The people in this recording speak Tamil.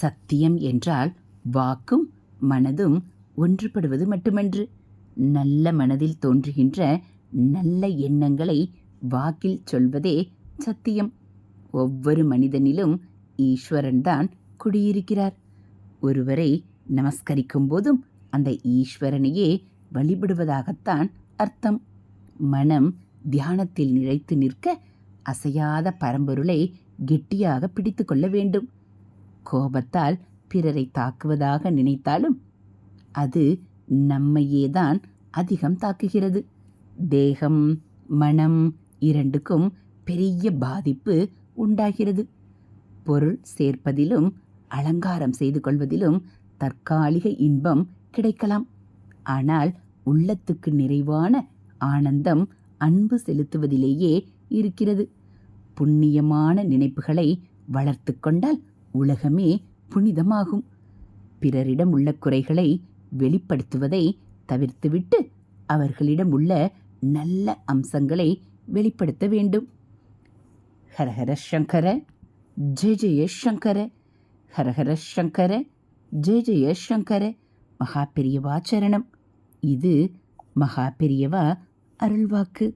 சத்தியம் என்றால் வாக்கும் மனதும் ஒன்றுபடுவது மட்டுமன்று. நல்ல மனதில் தோன்றுகின்ற நல்ல எண்ணங்களை வாக்கில் சொல்வதே சத்தியம். ஒவ்வொரு மனிதனிலும் ஈஸ்வரன்தான் குடியிருக்கிறார். ஒருவரை நமஸ்கரிக்கும் போதும் அந்த ஈஸ்வரனையே வழிபடுவதாகத்தான் அர்த்தம். மனம் தியானத்தில் நிலைத்து நிற்க அசையாத பரம்பொருளை கெட்டியாக பிடித்து கொள்ள வேண்டும். கோபத்தால் பிறரை தாக்குவதாக நினைத்தாலும் அது நம்மையேதான் அதிகம் தாக்குகிறது. தேகம் மனம் இரண்டுக்கும் பெரிய பாதிப்பு உண்டாகிறது. பொருள் சேர்ப்பதிலும் அலங்காரம் செய்து கொள்வதிலும் தற்காலிக இன்பம் கிடைக்கலாம். ஆனால் உள்ளத்துக்கு நிறைவான ஆனந்தம் அன்பு செலுத்துவதிலேயே இருக்கிறது. புண்ணியமான நினைப்புகளை வளர்த்து கொண்டால் உலகமே புனிதமாகும். பிறரிடம் உள்ள குறைகளை வெளிப்படுத்துவதை தவிர்த்துவிட்டு அவர்களிடம் உள்ள நல்ல அம்சங்களை வெளிப்படுத்த வேண்டும். ஹரஹர சங்கர ஜெய ஜெய சங்கர ஹரஹர சங்கர ஜெய ஜெய சங்கர மகா பெரியவா சரணம். இது மகா பெரியவா அருள்வாக்கு.